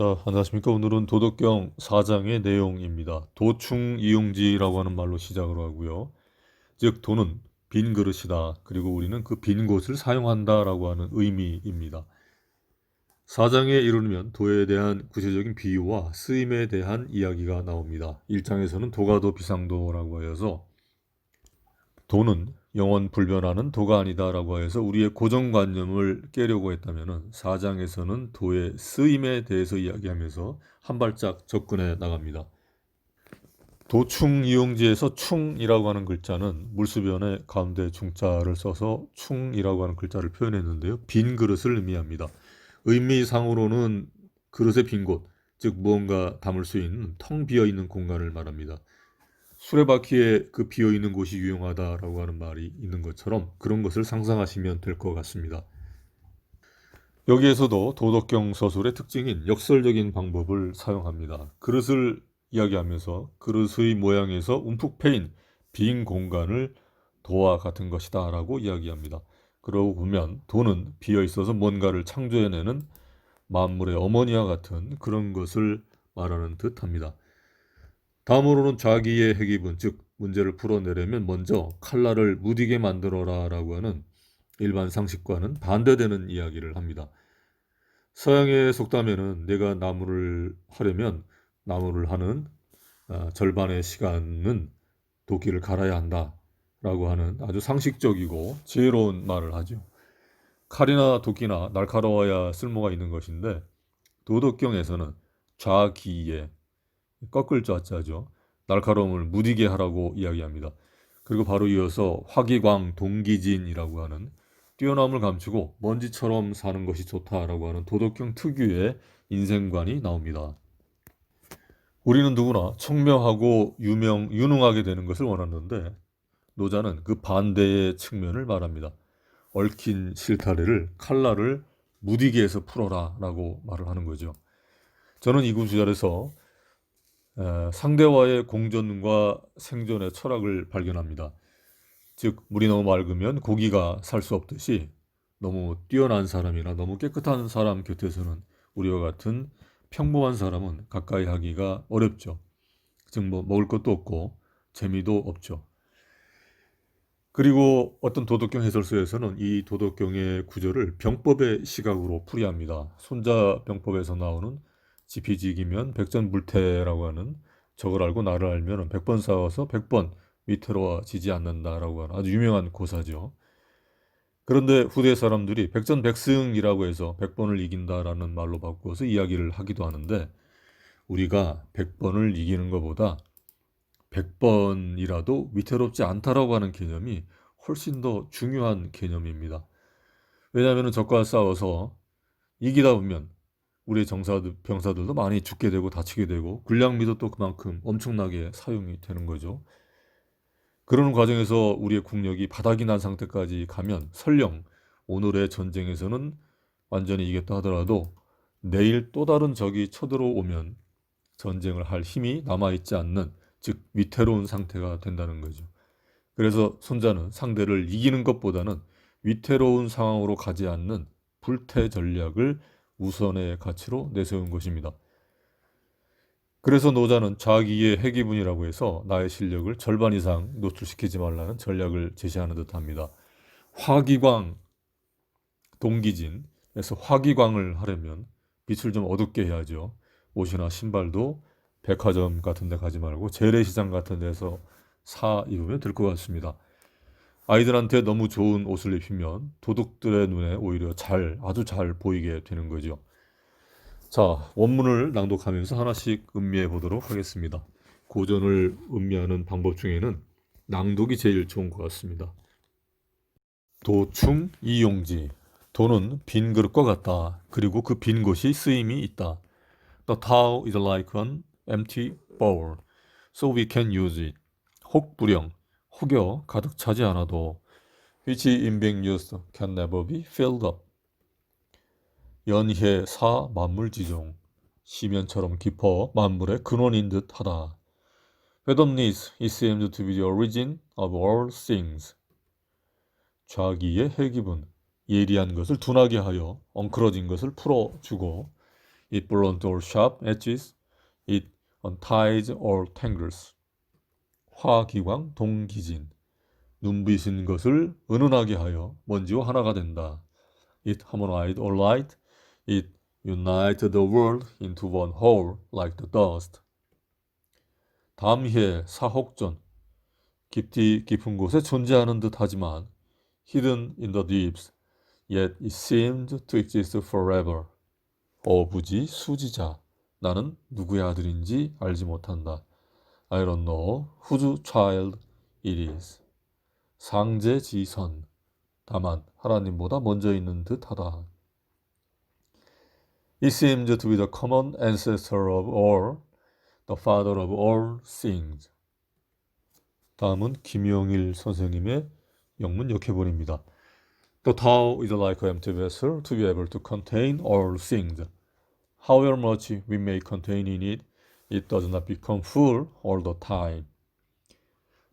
자, 안녕하십니까. 오늘은 도덕경 4장의 내용입니다. 도충 이용지라고 하는 말로 시작을 하고요. 즉, 도는 빈 그릇이다. 그리고 우리는 그 빈 곳을 사용한다 라고 하는 의미입니다. 4장에 이르면 도에 대한 구체적인 비유와 쓰임에 대한 이야기가 나옵니다. 1장에서는 도가 도 비상도라고 하여서 도는 영원 불변하는 도가 아니다라고 해서 우리의 고정관념을 깨려고 했다면은 4장에서는 도의 쓰임에 대해서 이야기하면서 한 발짝 접근해 나갑니다. 도충 이용지에서 충이라고 하는 글자는 물수변의 가운데 중자를 써서 충이라고 하는 글자를 표현했는데요. 빈 그릇을 의미합니다. 의미상으로는 그릇의 빈 곳, 즉 무언가 담을 수 있는 텅 비어 있는 공간을 말합니다. 수레바퀴에 그 비어 있는 곳이 유용하다라고 하는 말이 있는 것처럼 그런 것을 상상하시면 될 것 같습니다. 여기에서도 도덕경 서술의 특징인 역설적인 방법을 사용합니다. 그릇을 이야기하면서 그릇의 모양에서 움푹 패인 빈 공간을 도와 같은 것이다 라고 이야기합니다. 그러고 보면 도는 비어 있어서 뭔가를 창조해내는 만물의 어머니와 같은 그런 것을 말하는 듯 합니다. 다음으로는 자기의 핵입은 즉 문제를 풀어내려면 먼저 칼날을 무디게 만들어라라고 하는 일반 상식과는 반대되는 이야기를 합니다. 서양의 속담에는 내가 나무를 하려면 나무를 하는 아, 절반의 시간은 도끼를 갈아야 한다라고 하는 아주 상식적이고 지혜로운 말을 하죠. 칼이나 도끼나 날카로워야 쓸모가 있는 것인데 도덕경에서는 좌기에 꺾을 좌자죠. 날카로움을 무디게 하라고 이야기합니다. 그리고 바로 이어서 화기광 동기진이라고 하는 뛰어남을 감추고 먼지처럼 사는 것이 좋다라고 하는 도덕경 특유의 인생관이 나옵니다. 우리는 누구나 청명하고 유명, 유능하게 되는 것을 원하는데 노자는 그 반대의 측면을 말합니다. 얽힌 실타래를 칼날을 무디게 해서 풀어라라고 말을 하는 거죠. 저는 이 구절에서 에, 상대와의 공존과 생존의 철학을 발견합니다. 즉 물이 너무 맑으면 고기가 살 수 없듯이 너무 뛰어난 사람이나 너무 깨끗한 사람 곁에서는 우리와 같은 평범한 사람은 가까이 하기가 어렵죠. 즉 뭐 먹을 것도 없고 재미도 없죠. 그리고 어떤 도덕경 해설서에서는 이 도덕경의 구절을 병법의 시각으로 풀이합니다. 손자 병법에서 나오는 지피지기면 백전불태라고 하는 적을 알고 나를 알면 백번 싸워서 백번 위태로워지지 않는다라고 하는 아주 유명한 고사죠. 그런데 후대 사람들이 백전백승이라고 해서 백번을 이긴다라는 말로 바꾸어서 이야기를 하기도 하는데 우리가 백번을 이기는 것보다 백번이라도 위태롭지 않다라고 하는 개념이 훨씬 더 중요한 개념입니다. 왜냐하면 적과 싸워서 이기다 보면 우리 정사들, 병사들도 많이 죽게 되고 다치게 되고 군량미도 또 그만큼 엄청나게 사용이 되는 거죠. 그러는 과정에서 우리의 국력이 바닥이 난 상태까지 가면 설령 오늘의 전쟁에서는 완전히 이겼다 하더라도 내일 또 다른 적이 쳐들어오면 전쟁을 할 힘이 남아있지 않는 즉 위태로운 상태가 된다는 거죠. 그래서 손자는 상대를 이기는 것보다는 위태로운 상황으로 가지 않는 불태 전략을 우선의 가치로 내세운 것입니다. 그래서 노자는 자기의 핵이분이라고 해서 나의 실력을 절반 이상 노출시키지 말라는 전략을 제시하는 듯 합니다. 화기광 동기진에서 화기광을 하려면 빛을 좀 어둡게 해야죠. 옷이나 신발도 백화점 같은 데 가지 말고 재래시장 같은 데서 사 입으면 될 것 같습니다. 아이들한테 너무 좋은 옷을 입히면 도둑들의 눈에 오히려 잘, 아주 잘 보이게 되는 거죠. 자, 원문을 낭독하면서 하나씩 음미해 보도록 하겠습니다. 고전을 음미하는 방법 중에는 낭독이 제일 좋은 것 같습니다. 도충 이용지. 도는 빈 그릇과 같다. 그리고 그 빈 곳이 쓰임이 있다. The towel is like an empty bowl, so we can use it. 혹불영, 혹여 가득 차지 않아도 which being used can never be filled up. 연해 사 만물지종 시면처럼 깊어 만물의 근원인 듯하다. Randomness is seemed to be the origin of all things. 좌기의 해기분 예리한 것을 둔하게 하여 엉클어진 것을 풀어주고 It blunt or sharp edges. It unties or tangles. 화기왕 동기진. 눈부신 것을 은은하게 하여 먼지와 하나가 된다. It harmonized or light. It united the world into one whole like the dust. 담해 사혹전. 깊디 깊은 곳에 존재하는 듯하지만 hidden in the deeps, yet it seemed to exist forever. 어부지 수지자. 나는 누구의 아들인지 알지 못한다. I don't know whose child it is. 상제지선. 다만 하나님보다 먼저 있는 듯하다. It seems to be the common ancestor of all, the father of all things. 다음은 김영일 선생님의 영문 역해본입니다. The Tao is like an empty vessel to be able to contain all things. However much we may contain in it, it does not become full all the time.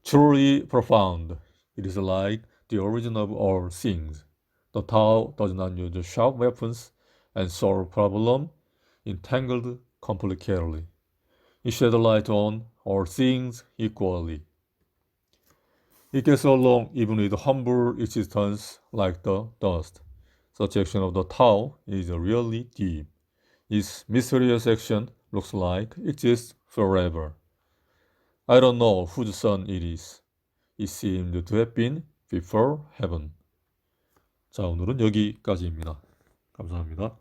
Truly profound, it is like the origin of all things. The Tao does not use sharp weapons and solve problem entangled complicatedly. It sheds light on all things equally. It gets along even with humble existence like the dust. Such action of the Tao is really deep. Its mysterious action looks like exists forever. I don't know whose son it is. It seemed to have been before heaven. 자, 오늘은 여기까지입니다. 감사합니다.